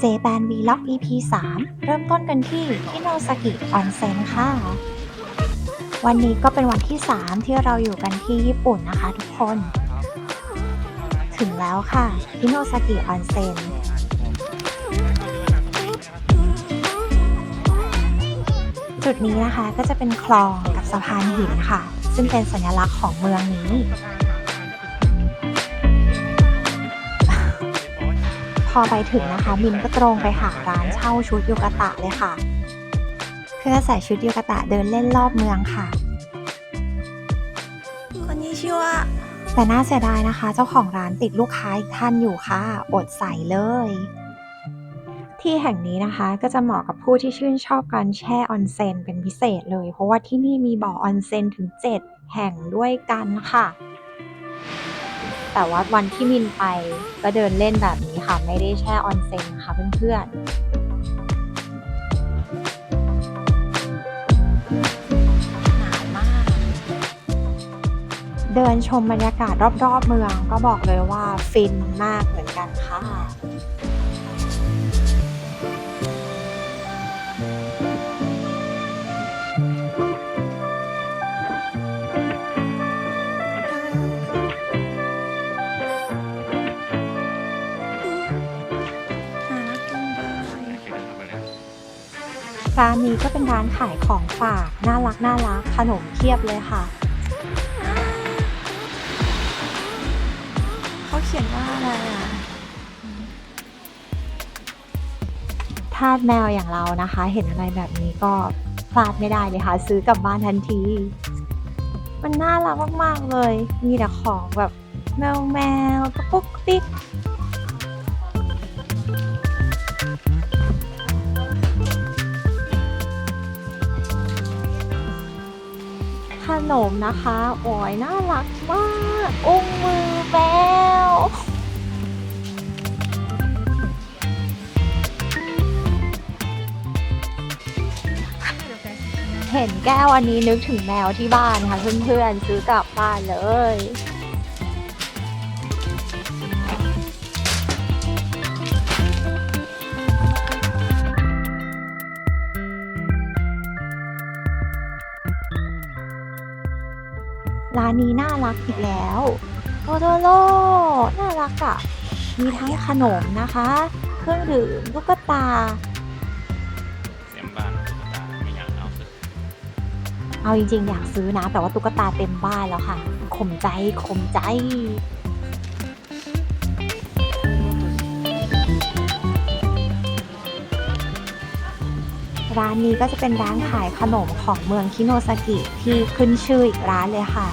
เจแปนวีล็อก EP 3 เริ่มต้นกันที่คิโนซากิออนเซ็นค่ะ วันนี้ก็เป็นวันที่ 3 ที่เราอยู่กันที่ญี่ปุ่นนะคะทุกคน ถึงแล้วค่ะคิโนซากิออนเซ็นจุดนี้นะคะก็จะเป็นคลองกับสะพานหินค่ะ ซึ่งเป็นสัญลักษณ์ของเมืองนี้ พอไปถึงนะคะ มินก็ตรงไปหาร้านเช่าชุดโยกะตะเลยค่ะ เพื่อใส่ชุดโยกะตะเดินเล่นรอบเมืองค่ะคนนี้ชื่อว่าแต่น่าเสียดายนะคะ เจ้าของร้านติดลูกค้าอีกท่านอยู่ค่ะ อดใส่เลย ที่แห่งนี้นะคะก็จะเหมาะกับผู้ที่ชื่นชอบการแช่ออนเซนเป็นพิเศษเลย เพราะว่าที่นี่มีบ่อออนเซนถึง 7 แห่งด้วยกันค่ะ แต่ว่าวันที่มินไปก็เดินเล่นแบบนี้ค่ะ ไม่ได้แช่ออนเซ็นนะคะเพื่อนๆหนาวมากเดินชมบรรยากาศรอบๆเมืองก็บอกเลยว่าฟินมากเหมือนกันค่ะ ร้านนี้ก็เป็นร้านขายของฝากน่ารักน่ารักขนมเทียบเลยค่ะ เขาเขียนว่าอะไรอะทาสแมวอย่างเรานะคะ เห็นอะไรแบบนี้ก็พลาดไม่ได้เลยค่ะ ซื้อกลับบ้านทันที มันน่ารักมาก ๆ เลย มีแต่ของแบบแมวแมวกระปุกติ๊ก นมนะคะโอ้ยน่ารักมากอุ้งมือแมวเห็นแก้วอันนี้นึกถึงแมวที่บ้านค่ะเพื่อนๆซื้อกลับบ้านเลยานนี้น่ารักอีกแล้วโตโตโร่น่ารักอะ่ะ มีทั้งขนมนะคะ เครื่องดื่มลูกตา เสียงบ้านตุ๊กตาไม่อยากเอาสึกเอาจริงๆ อยากซื้อนะ แต่ว่าตุ๊กตาเต็มบ้านแล้วค่ะข่มใจข่มใจ ร้านนี้ก็จะเป็นร้านขายขนมของเมืองคิโนซากิที่ขึ้นชื่ออีกร้านเลยค่ะ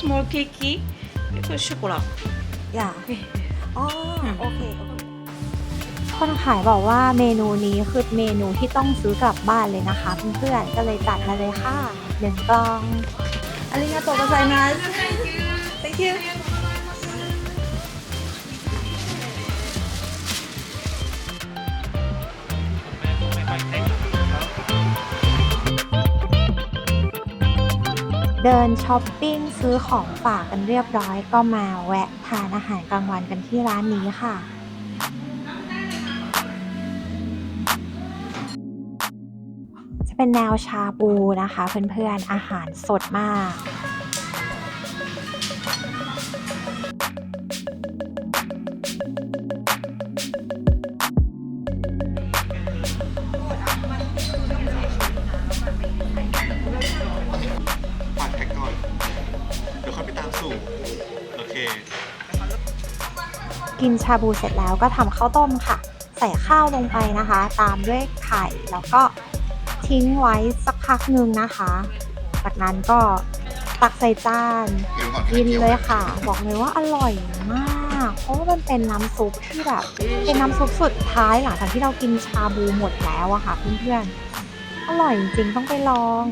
small cakey 그리고 쇼콜라 อย่าอ๋อโอเค คนขายบอกว่าเมนูนี้คือเมนูที่ต้องซื้อกลับบ้านเลยนะคะเพื่อนๆก็เลยจัดมาเลยค่ะหนึ่งกล่องอาริงาโตะกไซมัส thank you เดินช้อปปิ้งซื้อของฝากกันเรียบร้อยก็มาแวะทานอาหารกลางวันกันที่ร้านนี้ค่ะ จะเป็นแนวชาบูนะคะเพื่อนๆอาหารสดมาก กินชาบูเสร็จแล้วก็ทำข้าวต้มค่ะ ใส่ข้าวลงไปนะคะ ตามด้วยไข่แล้วก็ทิ้งไว้สักพักหนึ่งนะคะ จากนั้นก็ตักใส่จานกินเลยค่ะ บอกเลยว่าอร่อยมาก เพราะว่ามันเป็นน้ำซุปที่แบบ เป็นน้ำซุปสุดท้ายหลังจากที่เรากินชาบูหมดแล้วอะค่ะเพื่อนๆอร่อยจริงต้องไปลอง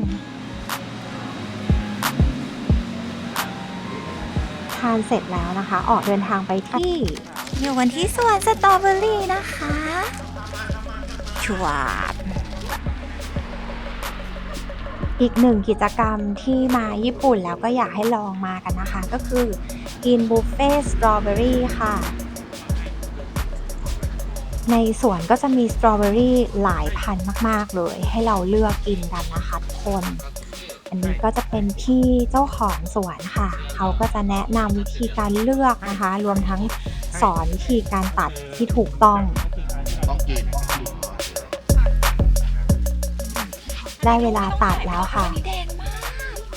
ทานเสร็จแล้วนะคะ ออกเดินทางไปที่อยู่กันที่สวนสตรอเบอรี่นะคะชวาบอีกหนึ่งกิจกรรมที่มาญี่ปุ่นแล้วก็อยากให้ลองมากันนะคะ ก็คือกินบุฟเฟ่สตรอเบอรี่ค่ะ ในสวนก็จะมีสตรอเบอรี่หลายพันมาก ๆ เลย ให้เราเลือกกินกันนะคะทุกคน อันนี้ก็จะเป็นพี่เจ้าของสวนค่ะ เขาก็จะแนะนำวิธีการเลือกนะคะ รวมทั้งสอนวิธีการตัดที่ถูกต้อง ต้องกินได้เวลาตัดแล้วค่ะ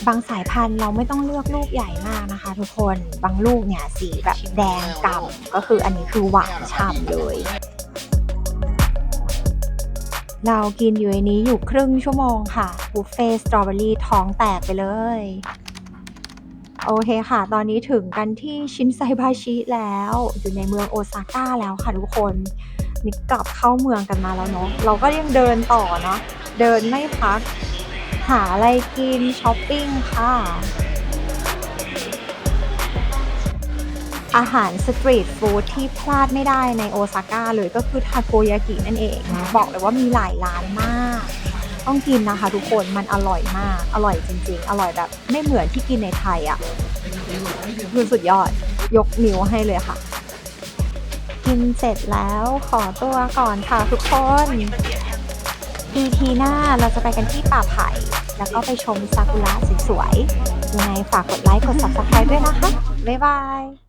บางสายพันธุ์เราไม่ต้องเลือกลูกใหญ่มากนะคะ ทุกคน บางลูกเนี่ยสีแบบแดงกำ่ำก็คืออันนี้คือหวานฉ่ำเลย เรากินอยู่ในนี้อยู่ครึ่งชั่วโมงค่ะบุฟเฟ่สตรอเบอรี่ท้องแตกไปเลย โอเคค่ะ ตอนนี้ถึงกันที่ชินไซบาชิแล้ว อยู่ในเมืองโอซาก้าแล้วค่ะทุกคนนี่กลับเข้าเมืองกันมาแล้วเนาะเราก็ยังเดินต่อเนาะเดินไม่พัก หาอะไรกินช้อปปิ้งค่ะ อาหารสตรีทฟู้ดที่พลาดไม่ได้ในโอซาก้าเลยก็คือทาโกยากินั่นเอง บอกเลยว่ามีหลายร้านมาก ต้องกินนะคะทุกคนมันอร่อยมาก อร่อยจริงๆ อร่อยแบบไม่เหมือนที่กินในไทยอะ่ะคือสุดยอดยกนิ้วให้เลยค่ะ กินเสร็จแล้วขอตัวก่อนค่ะทุกคน EP หน้าเราจะไปกันที่ป่าไผ่ แล้วก็ไปชมซากุระสวยๆยังไงฝากกดไลค์กด subscribe ด้วยนะคะ บ๊ายบาย